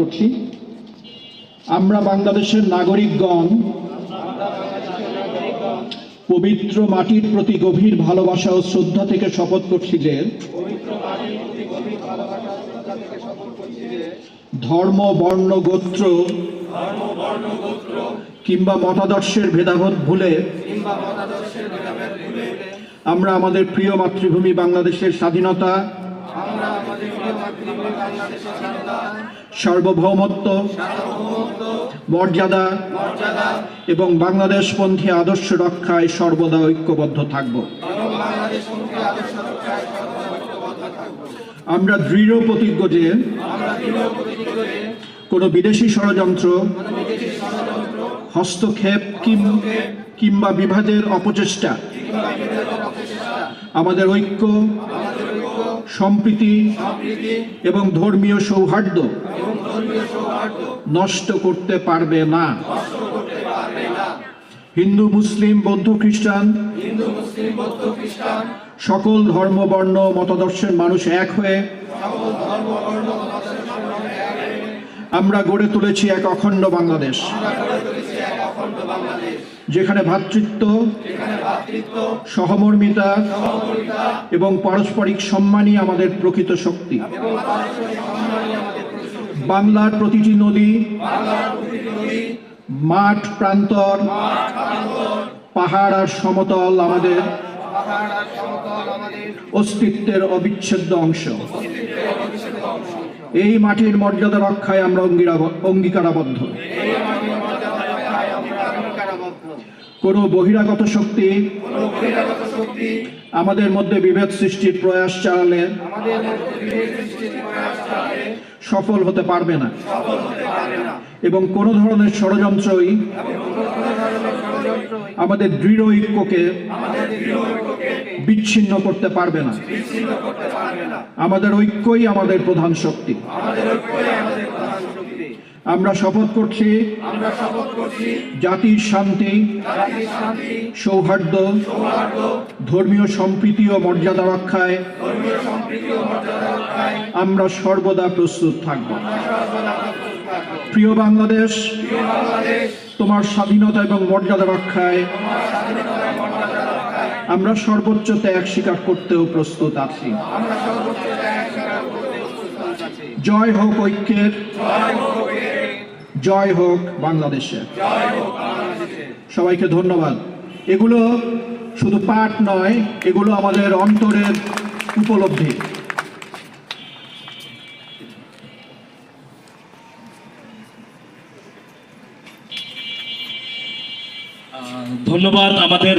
করছি। আমরা বাংলাদেশের নাগরিকগণ পবিত্র মাটির প্রতি গভীর ভালোবাসা ও শ্রদ্ধা থেকে শপথ করছি যে ধর্ম, বর্ণ, গোত্র কিংবা মতাদর্শের ভেদাভেদ ভুলে আমরা আমাদের প্রিয় মাতৃভূমি বাংলাদেশের স্বাধীনতা সার্বভৌমত্ব, মর্যাদা এবং বাংলাদেশপন্থী আদর্শ রক্ষায় সর্বদা ঐক্যবদ্ধ থাকব। আমরা দৃঢ় প্রতিজ্ঞ যে কোনো বিদেশি ষড়যন্ত্র, হস্তক্ষেপ কিংবা বিভাজের অপচেষ্টা, আমাদের ঐক্য সম্প্রীতি এবং ধর্মীয় সৌহার্দ্য নষ্ট করতে পারবে না। হিন্দু মুসলিম বৌদ্ধ খ্রিস্টান সকল ধর্ম বর্ণ মতাদর্শের মানুষ এক হয়ে আমরা গড়ে তুলেছি এক অখণ্ড বাংলাদেশ। যেখানে ভ্রাতৃত্ব সহমর্মিতা এবং পারস্পরিক সম্মানই আমাদের প্রকৃত শক্তি। বাংলার প্রতিটি নদী মাঠ প্রান্তর পাহাড় আর সমতল আমাদের অস্তিত্বের অবিচ্ছেদ্য অংশ। এই মাটির মর্যাদা রক্ষায় আমরা অঙ্গীকারাবদ্ধ। কোন বহিরাগত শক্তি আমাদের মধ্যে বিভেদ সৃষ্টির প্রয়াস চালালে সফল হতে পারবে না। এবং কোন ধরনের ষড়যন্ত্রই আমাদের দৃঢ় ঐক্যকে বিচ্ছিন্ন করতে পারবে না। আমাদের ঐক্যই আমাদের প্রধান শক্তি। আমরা শপথ করছি। আমরা শপথ করছি। জাতির শান্তি সৌহার্দ্য ধর্মীয় সম্প্রীতি ও মর্যাদা রক্ষায় আমরা সর্বদা প্রস্তুত থাকব। প্রিয় বাংলাদেশ তোমার স্বাধীনতা এবং মর্যাদা রক্ষায় আমরা সর্বোচ্চ ত্যাগ স্বীকার করতেও প্রস্তুত আছি আমরা সর্বোচ্চ ত্যাগ স্বীকার করতে প্রস্তুত আছি জয় হোক ঐক্যের। জয় হোক ঐক্যের, জয় হোক বাংলাদেশের। জয় হোক বাংলাদেশের। সবাইকে ধন্যবাদ। এগুলো শুধু পাঠ নয় এগুলো আমাদের অন্তরের উপলব্ধি। ধন্যবাদ আমাদের